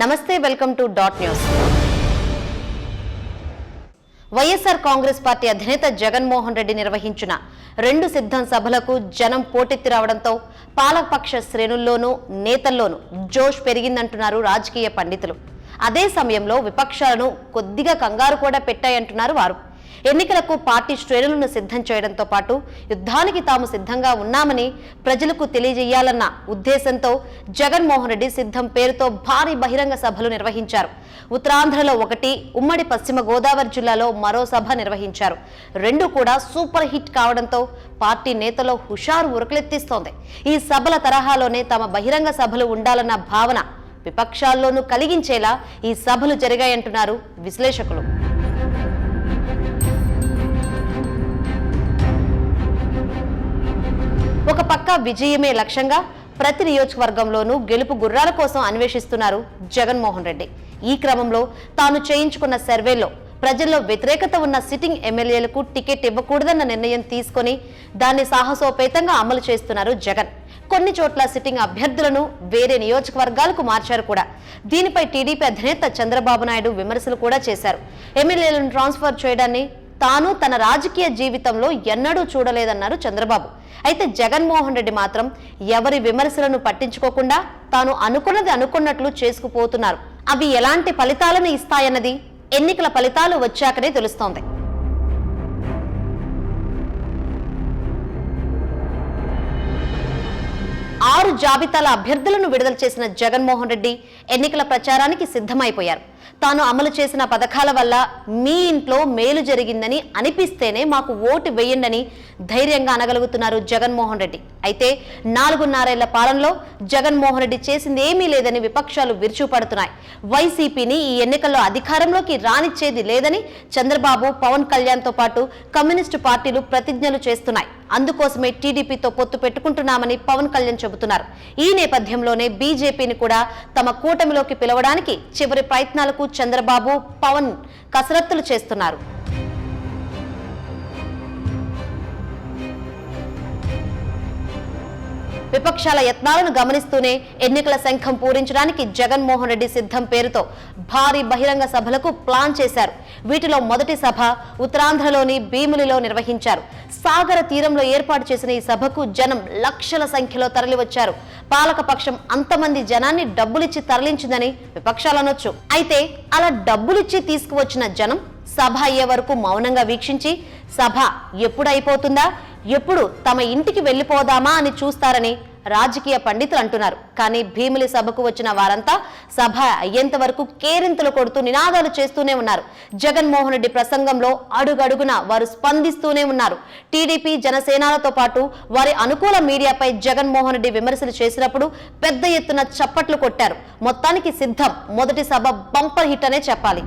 నమస్తే welcome to dot news. YSR Congress Party అధినేత జగన్మోహన్ రెడ్డి నిర్వహించిన రెండు సిద్ధం సభలకు జనం పోటెత్తి రావడంతో పాలకపక్ష శ్రేణుల్లోనూ నేతల్లోనూ జోష్ పెరిగిందంటున్నారు రాజకీయ పండితులు. అదే సమయంలో విపక్షాలను కొద్దిగా కంగారు కూడా పెట్టాయంటున్నారు వారు. ఎన్నికలకు పార్టీ శ్రేణులను సిద్ధం చేయడంతో పాటు యుద్ధానికి తాము సిద్ధంగా ఉన్నామని ప్రజలకు తెలియజేయాలన్న ఉద్దేశంతో జగన్మోహన్ రెడ్డి సిద్ధం పేరుతో భారీ బహిరంగ సభలు నిర్వహించారు. ఉత్తరాంధ్రలో ఒకటి ఉమ్మడి పశ్చిమ గోదావరి జిల్లాలో మరో సభ నిర్వహించారు. రెండు కూడా సూపర్ హిట్ కావడంతో పార్టీ నేతలో హుషారు ఉరకలెత్తిస్తోంది. ఈ సభల తరహాలోనే తమ బహిరంగ సభలు ఉండాలన్న భావన విపక్షాల్లోనూ కలిగించేలా ఈ సభలు జరిగాయంటున్నారు విశ్లేషకులు. ఒక పక్క విజయమే లక్ష్యంగా ప్రతి నియోజకవర్గంలోనూ గెలుపు గుర్రాల కోసం అన్వేషిస్తున్నారు జగన్మోహన్ రెడ్డి. ఈ క్రమంలో తాను చేయించుకున్న సర్వేలో ప్రజల్లో వ్యతిరేకత ఉన్న సిట్టింగ్ ఎమ్మెల్యేలకు టికెట్ ఇవ్వకూడదన్న నిర్ణయం తీసుకొని దాన్ని సాహసోపేతంగా అమలు చేస్తున్నారు జగన్. కొన్ని చోట్ల సిట్టింగ్ అభ్యర్థులను వేరే నియోజకవర్గాలకు మార్చారు కూడా. దీనిపై టీడీపీ అధినేత చంద్రబాబు నాయుడు విమర్శలు కూడా చేశారు. ఎమ్మెల్యేలను ట్రాన్స్ఫర్ చేయడాన్ని తాను తన రాజకీయ జీవితంలో ఎన్నడూ చూడలేదన్నారు చంద్రబాబు. అయితే జగన్మోహన్ రెడ్డి మాత్రం ఎవరి విమర్శలను పట్టించుకోకుండా తాను అనుకున్నది అనుకున్నట్లు చేసుకుపోతున్నారు. అవి ఎలాంటి ఫలితాలను ఇస్తాయన్నది ఎన్నికల ఫలితాలు వచ్చాకనే తెలుస్తోంది. ఆరు జాబితాల అభ్యర్థులను విడుదల చేసిన జగన్మోహన్ రెడ్డి ఎన్నికల ప్రచారానికి సిద్ధమైపోయారు. తాను అమలు చేసిన పథకాల వల్ల మీ ఇంట్లో మేలు జరిగిందని అనిపిస్తేనే మాకు ఓటు వేయండని ధైర్యంగా అనగలుగుతున్నారు జగన్మోహన్ రెడ్డి. అయితే నాలుగున్నరేళ్ళ పాలనలో జగన్మోహన్ రెడ్డి చేసింది ఏమీ లేదని విపక్షాలు విరుచుపడుతున్నాయి. వైసీపీని ఈ ఎన్నికల్లో అధికారంలోకి రానిచ్చేది లేదని చంద్రబాబు పవన్ కళ్యాణ్తో పాటు కమ్యూనిస్టు పార్టీలు ప్రతిజ్ఞలు చేస్తున్నాయి. అందుకోసమే టీడీపీతో పొత్తు పెట్టుకుంటున్నామని పవన్ కళ్యాణ్ చెబుతున్నారు. ఈ నేపథ్యంలోనే బీజేపీని కూడా తమ కూటమిలోకి పిలవడానికి చివరి ప్రయత్నాలు ప్రయత్నాలకు చంద్రబాబు పవన్ కసరత్తులు చేస్తున్నారు. విపక్షాల యత్నాలను గమనిస్తూనే ఎన్నికల శంఖం పూరించడానికి జగన్మోహన్ రెడ్డి సిద్ధం పేరుతో భారీ బహిరంగ సభలకు ప్లాన్ చేశారు. వీటిలో మొదటి సభ ఉత్తరాంధ్రలోని భీములిలో నిర్వహించారు. సాగర తీరంలో ఏర్పాటు చేసిన ఈ సభకు జనం లక్షల సంఖ్యలో తరలివచ్చారు. పాలకపక్షం అంతమంది జనాన్ని డబ్బులిచ్చి తరలించిందని విపక్షాలు అనొచ్చు. అయితే అలా డబ్బులిచ్చి తీసుకువచ్చిన జనం సభ అయ్యే వరకు మౌనంగా వీక్షించి సభ ఎప్పుడు అయిపోతుందా? ఎప్పుడు తమ ఇంటికి వెళ్ళిపోదామా అని చూస్తారని రాజకీయ పండితులు అంటున్నారు. కానీ భీమిలి సభకు వచ్చిన వారంతా సభ అయ్యేంత వరకు కేరింతలు కొడుతూ నినాదాలు చేస్తూనే ఉన్నారు. జగన్మోహన్ రెడ్డి ప్రసంగంలో అడుగడుగున వారు స్పందిస్తూనే ఉన్నారు. టీడీపీ జనసేనాలతో పాటు వారి అనుకూల మీడియాపై జగన్మోహన్ రెడ్డి విమర్శలు చేసినప్పుడు పెద్ద ఎత్తున చప్పట్లు కొట్టారు. మొత్తానికి సిద్ధం. మొదటి సభ బంపర్ హిట్ అనే చెప్పాలి.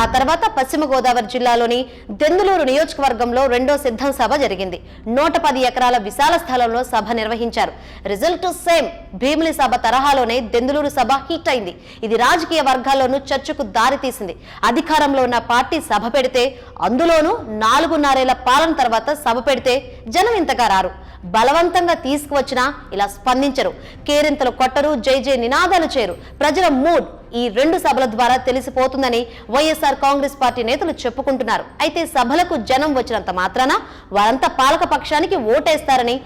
ఆ తర్వాత పశ్చిమ గోదావరి జిల్లాలోని దెందులూరు నియోజకవర్గంలో రెండో సిద్ధం సభ జరిగింది. నూట పది ఎకరాల విశాల స్థలంలో సభ నిర్వహించారు. రిజల్ట్ సేమ్ భీమిలి సభ తరహాలోనే దెందులూరు సభ హిట్ అయింది. ఇది రాజకీయ వర్గాల్లోనూ చర్చకు దారితీసింది అధికారంలో ఉన్న పార్టీ సభ పెడితే అందులోనూ నాలుగున్నరేళ్ళ పాలన తర్వాత సభ పెడితే జనం ఇంతగా రారు. బలవంతంగా తీసుకువచ్చినా ఇలా స్పందించరు. కేరింతలు కొట్టరు జై జై నినాదాలు చేయరు. ప్రజల మూడ్ ఈ రెండు సభల ద్వారా తెలిసిపోతుందని వైఎస్ఆర్ కాంగ్రెస్ పార్టీ నేతలు చెప్పుకుంటున్నారు. అయితే సభలకు జనం వచ్చినంత మాత్రాన వారంతా పాలక పక్షానికి ఓటేస్తారని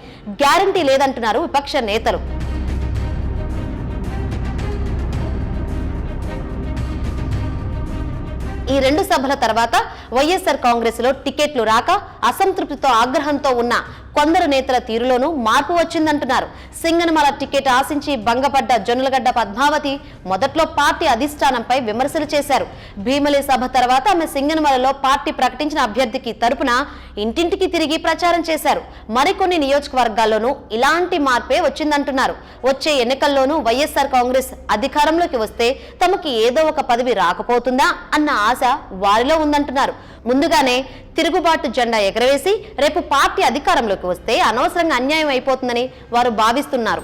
గ్యారంటీ లేదంటున్నారు విపక్ష నేతలు. ఈ రెండు సభల తర్వాత వైఎస్ఆర్ కాంగ్రెస్లో టికెట్లు రాక అసంతృప్తితో ఆగ్రహంతో ఉన్న కొందరు నేతల తీరులోనూ మార్పు వచ్చిందంటున్నారు. సింగనమల టికెట్ ఆశించి భంగపడ్డ జొన్నలగడ్డ పద్మావతి మొదట్లో పార్టీ అధిష్టానంపై విమర్శలు చేశారు. భీమలి సభ తర్వాత ఆమె సింగనమలలో పార్టీ ప్రకటించిన అభ్యర్థికి తరపున ఇంటింటికి తిరిగి ప్రచారం చేశారు. మరికొన్ని నియోజకవర్గాల్లోనూ ఇలాంటి మార్పే వచ్చిందంటున్నారు. వచ్చే ఎన్నికల్లోనూ వైఎస్ఆర్ కాంగ్రెస్ అధికారంలోకి వస్తే తమకి ఏదో ఒక పదవి రాకపోతుందా అన్న ఆశ వారిలో ఉందంటున్నారు. ముందుగానే తిరుగుబాటు జెండా ఎగరవేసి రేపు పార్టీ అధికారంలోకి వస్తే అనవసరంగా అన్యాయం అయిపోతుందని వారు భావిస్తున్నారు.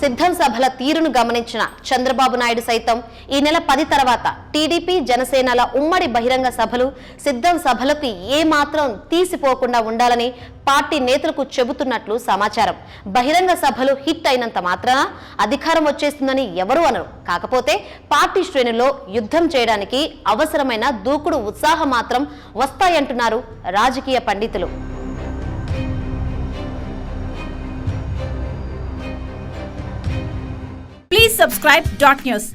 సిద్ధం సభల తీరును గమనించిన చంద్రబాబు నాయుడు సైతం ఈ నెల పది తర్వాత టీడీపీ జనసేనల ఉమ్మడి బహిరంగ సభలు సిద్ధం సభలకు ఏ మాత్రం తీసిపోకుండా ఉండాలని పార్టీ నేతలకు చెబుతున్నట్లు సమాచారం. బహిరంగ సభలు హిట్ అయినంత మాత్రాన అధికారం వచ్చేస్తుందని ఎవరు అనరు. కాకపోతే పార్టీ శ్రేణుల్లో యుద్ధం చేయడానికి అవసరమైన దూకుడు ఉత్సాహం మాత్రం వస్తాయంటున్నారు రాజకీయ పండితులు. Subscribe dot news